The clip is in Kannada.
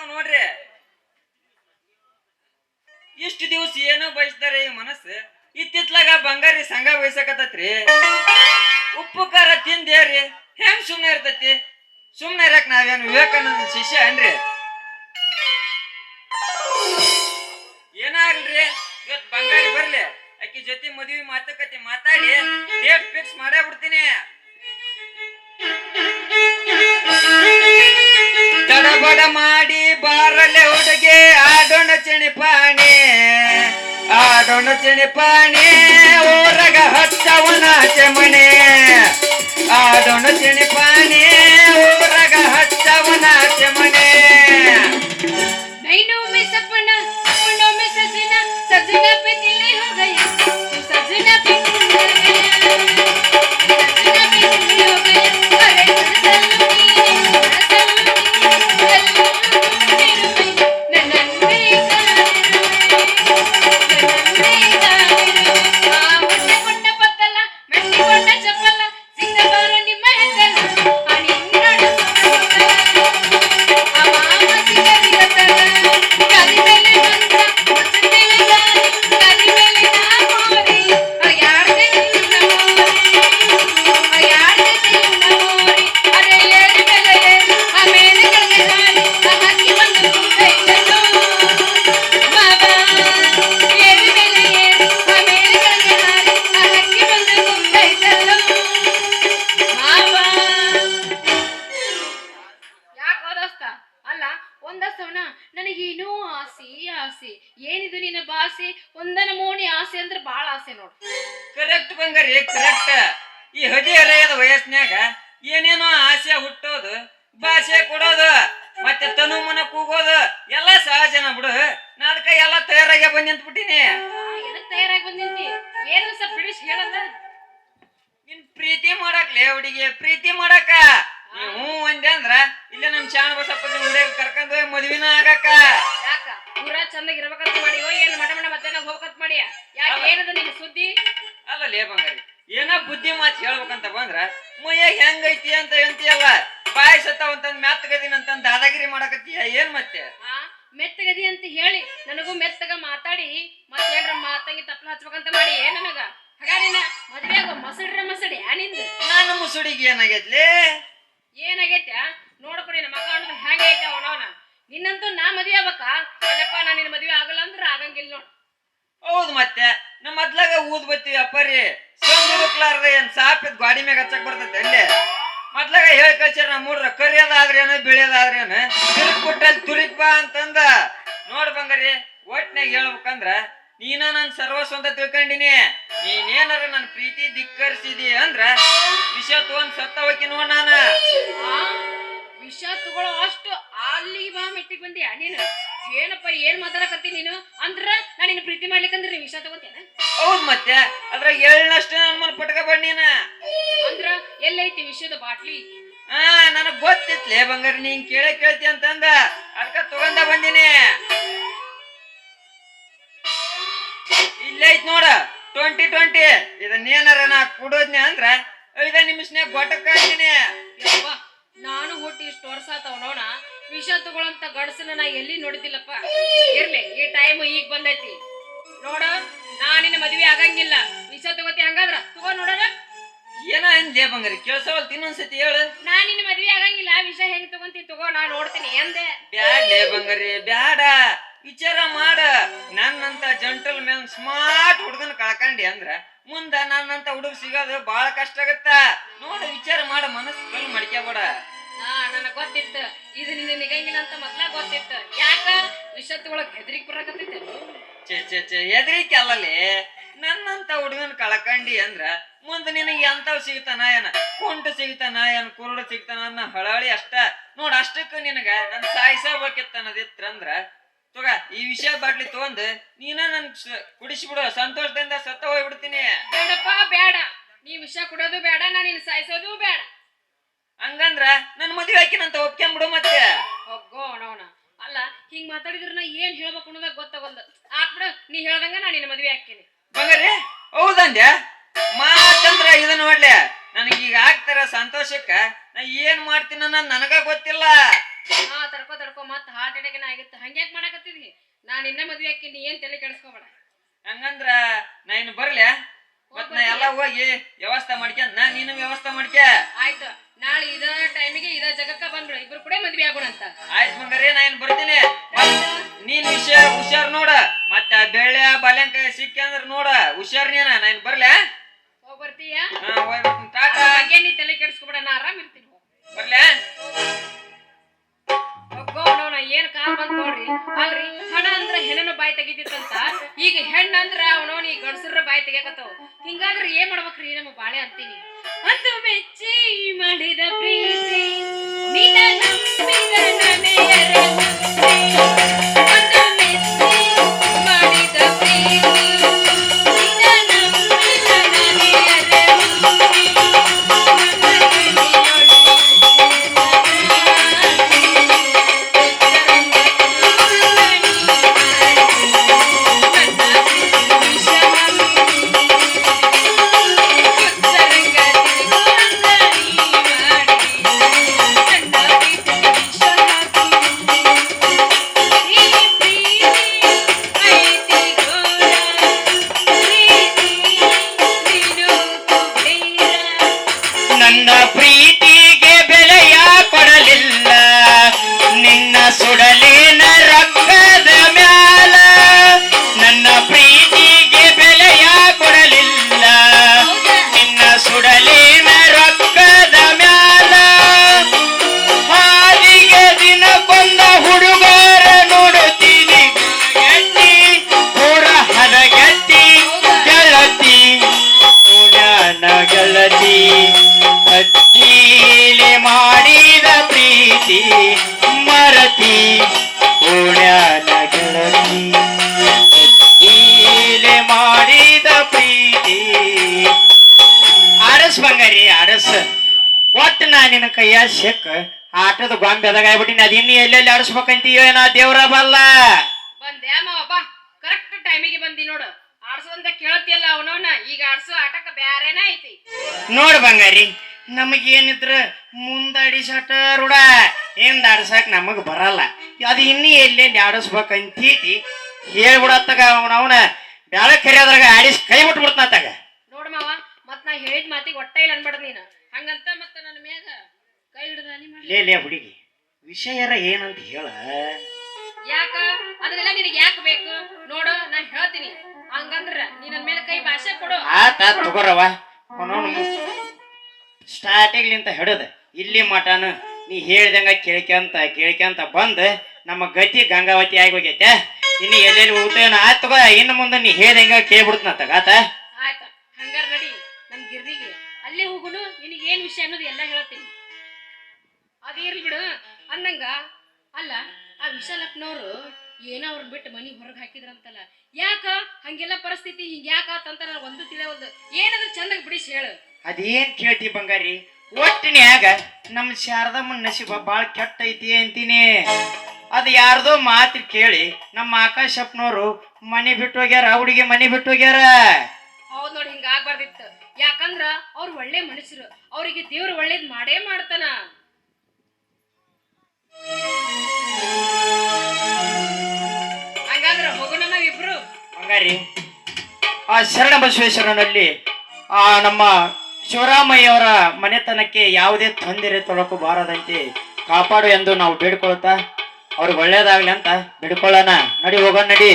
ಆಸೆನೂ ನೋಡ್ರಿ. ಇಷ್ಟು ದಿವಸ ಏನೋ ಬಯಸ್ತಾರೆ ಈ ಮನಸ್ಸು. ಇತ್ತಿತ್ಲಾಗ ಬಂಗಾರಿ ಸಂಘ ಬಯಸಕತ್ತೈತ್ರಿ. ಉಪ್ಪು, ಖಾರ ತಿಂದೇರಿ ಹೆಂಗ್ ಸುಮ್ನೆ ಇರ್ತೈತಿ? ಸುಮ್ನೆ ಇರಕ್ ನಾವೇನು ವಿವೇಕಾನಂದ ಶಿಷ್ಯ ಏನ್ರಿ? ಏನಾಗ್ಲ್ರಿ? ಇವತ್ ಬಂಗಾರಿ ಬರ್ಲಿ. ಅಕ್ಕಿ ಜೊತೆ ಮದ್ವಿ ಮಾತುಕತೆ ಮಾತಾಡಿ ಡೇಟ್ ಫಿಕ್ಸ್ ಮಾಡೇ ಬಿಡ್ತೀನಿ. ತಡಬಡ ಮಾಡಿ ಬಾರಲೆ ಹುಡುಗಿ, ಆಡೋಣ ಚಿಣಿಪಾಣಿ ಆಡೋಣ ಚಿಣಿಪಾಣಿ, ಊರಗ ಹಚ್ಚವನ ಚಮಣೆ ಆಡೋಣ ಚಿಣಿಪಾಣಿ, ಊರಗ ಹಚ್ಚವನ ಚಮಣಿ नैनो ಆಸೆ. ಏನಿದು ನಿನ್ನ ಭಾಷೆ ಒಂದನ ಮೋಣಿ ಆಸೆ ಅಂದ್ರೆ ಬಾಳ ಆಸೆ ನೋಡು. ಕರೆಕ್ಟ್ ಬಂಗಾರಿ ಕರೆಕ್ಟ್ ಈ ಹದಿ ಹರೆಯದ ವಯಸ್ಸಿನ್ಯಾಗ ಏನೇನೋ ಆಸೆ ಹುಟ್ಟೋದು ಭಾಷೆ ಕೊಡೋದು ಮತ್ತೆ ತನು ಮನ ಕೂಗೋದು ಎಲ್ಲ ಸಹಜನ ಬಿಡು. ನಾ ಅದಕ್ಕ ಎಲ್ಲ ತಯಾರಾಗಿ ಬಂದ್ ನಿಂತ್ಬಿಟ್ಟಿನಿ. ಎದಕ್ ತಯಾರಾಗಿ ಬಂದಿಂತಿ ಏನು ಸರ್ ಬಿಡಿಸಿ ಹೇಳಲ್ಲ? ನಿನ್ ಪ್ರೀತಿ ಮಾಡಕ್ಲೆ ಹುಡುಗಿ ಪ್ರೀತಿ ಮಾಡಕ? ನೀ ಹ್ಞೂ ಒಂದೇ ಅಂದ್ರ ಇಲ್ಲ ನಮ್ ಶಾಣ ಬಸಪ್ಪ ಹುಡುಗ ಕರ್ಕೊಂಡ್ ಮದ್ವಿನ ಆಗಕ್ಕ. ಊರ ಚಂದಾಗ ಇರ್ಬೇಕಂತ ಮಾಡಿ ಏನು ಮಠ ಮಟ ಮತ್ತೆ ಹೋಗ್ಬೇಕಂತ ಮಾಡಿ ಯಾಕೆ ಏನದ ನಿನ್ನ ಸುದ್ದಿ? ಅಲ್ಲ ಲೇ ಬಂಗಾರಿ ಏನೋ ಬುದ್ಧಿ ಮಾತು ಹೇಳ್ಬೇಕಂತ ಬಂದ್ರ ಮೈಯ ಹೆಂಗೈತಿ ಅಂತ ಎಂತಿಯಲ್ಲ? ಬಾಯಿ ಸತ್ತಾವಂತಂದ್ ಮೆತ್ತಗದೀನಿ ಅಂತಂದ್ ದಾದಾಗಿರಿ ಮಾಡಕತ್ತೀಯ? ಏನ್ ಮತ್ತೆ? ಮೆತ್ತಗದಿ ಅಂತ ಹೇಳಿ ನನಗೂ ಮೆತ್ತಗ ಮಾತಾಡಿ ಮತ್ತೇನ್ರ ಮಾತಂಗಿ ತಪ್ಪಲ ಹಚ್ಬೇಕಂತ ಮಾಡಿ ನನಗ? ಹಾಗಾಡಿನ ಮದ್ವೆಗ ಮಸಡ್ರ ಮಸಡಿ ನಿಂದು? ನಾನು ಮುಸುಡಿಗೆ ಏನಾಗೈತ್ಲಿ ಏನಾಗೈತೆ ನೋಡ್ಕೊಡಿ ನಿನ್ನ ಮಗ ಅಂದ್ರೆ ಹೆಂಗೆ ಐತೆ ಅವನವನ? ನಿನ್ನಂತೂ ನಾ ಮದ್ವೆ ಆಗ್ಬೇಕಾ? ಅಲ್ಲಪ್ಪ ನಾ ನಿನ್ನ ಮದ್ವೆ ಆಗಲ್ಲ ಅಂದ್ರೆ ಆಗಂಗಿಲ್ಲ ನೋಡ್. ಹೌದು ಮತ್ತೆ. ನಮ್ಮ ಮದ್ಲಾಗ ಊದ್ ಬತ್ತಿ ಅಪ್ಪರಿ. ಸೊಂದು ಹುಡುಕ್ಲಾರ್ದ ಏನ್ ಸಾಪಿದ್ ಗಾಡಿ ಮ್ಯಾಗ ಹಚ್ಚಕ್ ಬರ್ತೈತೆ ಅಲ್ಲೇ? ಮೊದ್ಲಾಗ ಹೇಳಿ ಕಳ್ಸ್ಯಾರ ನಮ್ಮ ಮೂಡ್ರ ಕರಿಯೋದಾದ್ರೇನು ಬೆಳೆಯೋದಾದ್ರೇನು ತಿರುಗ್ ಕೊಟ್ಟಲ್ಲಿ ತುರಿಕ್ ಬಾ ಅಂತಂದ. ನೋಡ್ ಬಂಗಾರಿ ಒಟ್ನಾಗ ಹೇಳ್ಬೇಕಂದ್ರ ನೀನ ನನ್ ಸರ್ವಸ್ವ ಅಂತ ತಿಳ್ಕೊಂಡಿನಿ. ನೀನೇನಾರ ನನ್ ಪ್ರೀತಿ ಧಿಕ್ಕರಿಸಿದಿ ಅಂದ್ರ ವಿಷಯ ತಗೊಂಡ್ ಸತ್ತ ಹೋಗಿ ನೋಡ್ ನಾನ ವಿಷ ತಗೊಳ್ಳೋ ಅಷ್ಟು ಅಲ್ಲಿ ಬಾ ಮೆಟ್ಟಿಗೆ ಬಂದಿ. ನೀನು ಏನಪ್ಪ ಏನ್ ಮಾತಾಡಕತ್ತಿ ನೀನು? ಅಂದ್ರ ನಾ ನಿನ್ನ ಪ್ರೀತಿ ಮಾಡ್ಲಿಕ್ಕಂದ್ರೆ ಅಂದ್ರೆ ವಿಷ ತಗೋತೇನ ಹೌದ್ ಮತ್ತೆ. ಅದ್ರ ಎಳ್ಳಷ್ಟು ನನ್ ಮನ್ ಪಟ್ಕ ಬಣ್ಣೀನ ಅಂದ್ರ ಎಲ್ಲೈತಿ ವಿಷಯದ ಬಾಟ್ಲಿ? ಆ ನನಗ್ ಗೊತ್ತಿತ್ಲೆ ಬಂಗಾರ ನೀನ್ ಕೇಳೇ ಕೇಳ್ತಿ ಅಂತಂದ. ಅದಕ್ಕ ತಗೊಂಡ ಬಂದಿನಿ. ಇಲ್ಲೈತ್ ಐತ್ ನೋಡ ಟ್ವೆಂಟಿ ಟ್ವೆಂಟಿ ಇದನ್ನೇನಾರ ನಾ ಕುಡೋದ್ನೆ ಅಂದ್ರ ಐದ ನಿಮಿಷನ್ಯಾಗ ಗೊಟ್ಟಕ್ ಕಾಯ್ತೀನಿ ಯವ್ವ ನಾನು ಹುಟ್ಟಿ ಇಷ್ಟು ವರ್ಷ ನೋಡ ವಿಷ ತಗೊಳ್ಳಂತ ಗಡಸನ ನಾ ಎಲ್ಲಿ ನೋಡಿದಿಲ್ಲಪ್ಪ ಇರ್ಲಿ ಈ ಟೈಮ್ ಈಗ ಬಂದೈತಿ. ನೋಡ ನಾ ನಿನ್ನ ಮದ್ವೆ ಆಗಂಗಿಲ್ಲ. ವಿಷ ತಗೋತಿ ಹಂಗಾದ್ರ? ತಗೋ ನೋಡೋಣ. ಏನ ಅಂದ್ಲೇ ಬಂಗಾರಿ? ಕೇಳ್ಸವಲ್ ಇನ್ನೊಂದ್ಸತಿ ಹೇಳು. ನಾ ನಿನ್ನ ಮದ್ವೆ ಆಗಂಗಿಲ್ಲ ವಿಷ ಹೆಂಗ್ ತಗೊಂತಿ ತಗೋ ನಾ ನೋಡ್ತೀನಿ ಎಂದೆ. ಬ್ಯಾಡ್ಲೇ ಬಂಗಾರಿ ಬ್ಯಾಡ. ವಿಚಾರ ಮಾಡ. ನನ್ನಂತ ಜಂಟಲ್ ಮ್ಯಾನ್ ಸ್ಮಾರ್ಟ್ ಹುಡುಗನ ಕಳ್ಕಂಡಿ ಅಂದ್ರ ಮುಂದ ನನ್ನಂತ ಹುಡುಗ ಸಿಗೋದು ಬಹಳ ಕಷ್ಟ ಆಗತ್ತ. ಮಡಿಕ್ಯಾಬೇಡ ಹಾ ನನಗ್ ಗೊತ್ತಿತ್ತು. ಇದು ನಿನ್ನ ನಿಗಂಗಿಲ್ಲ ಅಂತ ಮೊದ್ಲ ಗೊತ್ತಿತ್ತು. ಯಾಕ? ವಿಷತ್ ತಗೊಳಕ್ ಹೆದರಿಕ್ ಬರಕತ್ತೈತೆ. ಚೆ ಚೆ ಚೆ ಎದ್ರಿಕೆ ಅಲ್ಲಲ್ಲಿ. ನನ್ನಂತ ಹುಡುಗನ್ ಕಳಕಂಡಿ ಅಂದ್ರ ಮುಂದ ನಿನಗೆ ಎಂತವ್ ಸಿಗ್ತಾನ ಏನ? ಕುಂಟು ಸಿಗ್ತಾನ ಏನ್? ಕುರುಡು ಸಿಗ್ತಾನ ಅನ್ನ ಹಳಹಳಿ ಅಷ್ಟ. ನೋಡ್ ಅಷ್ಟಕ್ಕ ನಿನಗ ನನ್ ಸಾಯಿಸಬೇಕಿತ್ತ ಅನ್ನೋದಿತ್ತಂದ್ರ ತಗ ಈ ವಿಷಯ ಬಾಟ್ಲಿ ತಗೊಂಡ್ ನೀನ ನನ್ ಕುಡಿಸಿ ಕುಡಿಸ್ಬಿಡು. ಸಂತೋಷದಿಂದ ಸತ್ತ ಹೋಗ್ಬಿಡ್ತೀನಿ. ಬೇಡಪ್ಪ ಬೇಡ. ನೀ ವಿಷ ಕುಡೋದು ಬೇಡ ನಾ ನಿನ್ನ ಸಾಯಿಸೋದು ಬೇಡ. ಹಂಗಂದ್ರ ನನ್ ಮದ್ವೆ ಹಾಕಿನಂತ ಒಪ್ಕೊಂಬಿಡು ಮತ್ತೆ. ಒಗ್ಗೋ ಅಲ್ಲ ಹಿಂಗ್ ಮಾತಾಡಿದ್ರ ನಾ ಏನ್ ಹೇಳ್ಬೇಕು ಅನ್ನೋದಾಗ ಗೊತ್ತಾಗಲ್ದ. ಆತ್ ಬಿಡು ನೀ ಹೇಳ್ದಂಗ ನಾ ನಿನ್ನ ಮದ್ವೆ ಹಾಕಿನಿ ಬಂಗಾರಿ ಹೌದಂದ್ಯ ಮಾತಂದ್ರ ಇದು ನೋಡ್ಲೆ ನನಗೀಗ ಆಗ್ತಾರ ಸಂತೋಷಕ್ಕ ನಾ ಏನ್ ಮಾಡ್ತೀನಿ ಅನ್ನೋದ್ ನನಗ ಗೊತ್ತಿಲ್ಲ. ಅಟ್ಯಾಕ್ ಏನ ಆಗಿತ್ತು. ಹಂಗ್ಯಾಕ್ ಮಾಡಕತ್ತಿದ್ವಿ ನಾನ್ ಇನ್ನ ಮದ್ವೆ ಹಾಕಿನಿ ನೀ ಏನ್ ತಲೆ ಕೆಡಿಸ್ಕೋಬೇಡ. ಹಂಗಂದ್ರ ನಾ ಇನ್ನು ಬರ್ಲೆ ಮತ್ ನಾ ಎಲ್ಲ ಹೋಗಿ ವ್ಯವಸ್ಥೆ ಮಾಡ್ಕ ನಾ ನೀನು ವ್ಯವಸ್ಥೆ ಮಾಡ್ಕ. ಆಯ್ತು ನಾಳೆ ಇದ ಟೈಮಿಗೆ ಇದ ಜಗಕ್ಕ ಬಂದ್ಬಿಡು ಇಬ್ರು ಕೂಡ ಮದ್ವೆ ಆಗೋಣ ಅಂತ. ಆಯ್ತು ಬಂಗಾರಿ ನಾ ಏನ್ ಬರ್ತೀನಿ. ನೀನ್ ಹುಷಾರ್ ಹುಷಾರ್ ನೋಡ. ಮತ್ತ ಬೆಳ್ಳೆ ಬಲಂಕ ಸಿಕ್ಕಿ ಅಂದ್ರ ನೋಡ. ಹುಷಾರ್ ನೀನ ನಾ ಏನ್ ಬರ್ಲೆ? ಹೋಗ್ ಬರ್ತೀಯ ಹಾ ಹೋಗಿ ಬರ್ತೀನಿ ಬಗ್ಗೆ ನೀ ತಲೆ ಕೆಡಿಸ್ಕೊಬೇಡ ನಾ ಆರಾಮ್ ಇರ್ತೀನಿ. ಬರ್ಲೆ? ಏನ್ ಕಾಲ್ ಬಂದ್ ನೋಡ್ರಿ? ಅಲ್ರಿ, ಹಣ ಅಂದ್ರ ಹೆಣ್ಣನ ಬಾಯಿ ತೆಗಿತಿತ್ತಂತ? ಈಗ ಹೆಣ್ಣ ಅಂದ್ರ ಅವನವನ್ ಈ ಗಂಡಸರ ಬಾಯಿ ತೆಗಿಯಕತ್ತಾವ. ಹಿಂಗಾದ್ರ ಏನ್ ಮಾಡ್ಬೇಕ್ರಿ ನಮ್ಮ ಬಾಳೆ ಅಂತೀನಿ? ಅಂತ ಮೆಚ್ಚಿ ಮಾಡಿದ ಪ್ರೀತಿ ನಂಬಿದ ಆರಸ್ ಒಟ್ಟು ನಾ ನಿನ್ನ ಕೈಯ ಸಿಕ್ಕ ಆಟದ ಗೊಂಬೆ ಎದಾಗಾಗ್ಬಿಟ್ಟಿನಿ ಅದ್ ಇನ್ನು ಎಲ್ಲೆಲ್ಲಿ ಆಡಿಸ್ಬೇಕಂತೀಯೋ ನಾ ದೇವ್ರ ಬಲ್ಲ. ಬಂದ್ಯಾ ಮಾವ ಕರೆಕ್ಟ್ ಟೈಮಿಗೆ ಬಂದಿ ನೋಡು. ಆಡ್ಸೋಂತ ಕೇಳತಿಯಲ್ಲ ಅವನವನ ಈಗ ಆಡ್ಸೋ ಆಟಕ್ಕ ಬ್ಯಾರೇನ ಐತಿ. ನೋಡ್ ಬಂಗಾರಿ ನಮಗೇನಿದ್ರ ಮುಂದಾಡಿಸಾಟ ರೂಢ. ಹಿಂದ ಆಡ್ಸಕ್ ನಮಗ್ ಬರಲ್ಲ. ಅದು ಇನ್ನೂ ಎಲ್ಲೆಲ್ಲಿ ಆಡಿಸ್ಬೇಕಂತೀತಿ ಹೇಳ್ಬಿಡತ್ತಾಗ ಅವನವನ. ಬ್ಯಾಳ ಕರಿಯೋದ್ರಾಗ ಆಡಿಸ್ ಕೈ ಮತ್ ನಾ ಹೇಳಿದ ಮಾತಿಗೆ ಒಟ್ಟ ಇಲ್ಲ ಅನ್ಬಾರ್ದು ನೀನು. ಹಂಗಂತ ಮತ್ತ ನನ್ನ ಮ್ಯಾಗ ಕೈ ಹಿಡ್ದ ಲೇ ಲೇ ಹುಡುಗಿ ವಿಷಯರ ಏನಂತ ಹೇಳ? ಯಾಕ? ಅದನ್ನೆಲ್ಲ ನಿನಗೆ ಯಾಕೆ ಬೇಕು? ನೋಡು ನಾ ಹೇಳ್ತೀನಿ. ಹಂಗಂದ್ರ ನೀ ನನ್ ಮೇಲೆ ಕೈ ಭಾಷೆ ಕೊಡು. ಆತ ತಗೋರವ ಸ್ಟಾರ್ಟಿಂಗ್ಲಿಂತ ಹಿಡದ ಇಲ್ಲಿ ಮಟನ ನೀ ಹೇಳ್ದಂಗ ಕೇಳ್ಕೊಂತ ಕೇಳ್ಕೊಂತ ಬಂದ್ ನಮ್ಮ ಗತಿ ಗಂಗಾವತಿ ಆಗಿ ಹೋಗೈತೆ ಇನ್ನು ಎಲ್ಲೆಲ್ಲಿ ಊಟ ಆಯ್ತು ಇನ್ನು ಮುಂದೆ ನೀ ಹೇಳ್ದಂಗ ನಾ ತಗಾತ ಅಲ್ಲೇ ಹೋಗುನು, ನಿನಗೆ ಏನು ವಿಷಯ ಅನ್ನೋದು ಎಲ್ಲ ಹೇಳ್ತೀನಿ. ಇರ್ಲಿ ಬಿಡು, ಅಂದಂಗ, ಅಲ್ಲ, ಆ ವಿಶಾಲಪ್ಪನವ್ರು ಏನೋ ಅವ್ರ ಬಿಟ್ಟು ಮನಿ ಹೊರಗೆ ಹಾಕಿದ್ರಂತಲ್ಲ, ಯಾಕ? ಹಂಗೆಲ್ಲ ಪರಿಸ್ಥಿತಿ ಹಿಂಗ ಯಾಕ ನನಗೆ ಒಂದು ತಿಳಿಯೋದು ಏನಾದ್ರೂ ಚಂದಾಗ ಬಿಡಿಸಿ ಹೇಳು. ಅದೇನ್ ಕೇಳ್ತಿ ಬಂಗಾರಿ? ಒಟ್ಟಿನ್ಯಾಗ ನಮ್ಮ ಶಾರದಮ್ಮನ ನಸೀಬ ಭಾಳ ಕೆಟ್ಟ ಐತಿ ಅಂತೀನಿ. ಅದು ಯಾರ್ದೋ ಮಾತು ಕೇಳಿ ನಮ್ಮ ಆಕಾಶಪ್ಪನವರು ಮನೆ ಬಿಟ್ಟು ಹೋಗ್ಯಾರ ಹುಡುಗಿ ಮನೆ ಬಿಟ್ಟು ಹೋಗ್ಯಾರ. ಯಾಕಂದ್ರ ಅವ್ರು ಒಳ್ಳೆ ಮನುಷ್ಯರು ಅವರಿಗೆ ದೇವ್ರು ಒಳ್ಳೇದ್ ಮಾಡೇ ಮಾಡ್ತಾನ. ಹಂಗಾದ್ರ ಹೋಗೋಣ ನಾವಿಬ್ರು ಹಂಗಾರಿ ಆ ಶರಣ ಬಸವೇಶ್ವರನಲ್ಲಿ, ಆ ನಮ್ಮ ಶಿವರಾಮಯ್ಯವರ ಮನೆತನಕ್ಕೆ ಯಾವುದೇ ತೊಂದರೆ ತೊಳಕು ಬಾರದಂತೆ ಕಾಪಾಡು ಎಂದು ನಾವು ಬೇಡ್ಕೊಳ್ತಾ, ಅವ್ರಿಗೆ ಒಳ್ಳೇದಾಗ್ಲಿ ಅಂತ ಬೇಡ್ಕೊಳ್ಳೋಣ. ನಡಿ ಹೋಗೋಣ, ನಡಿ.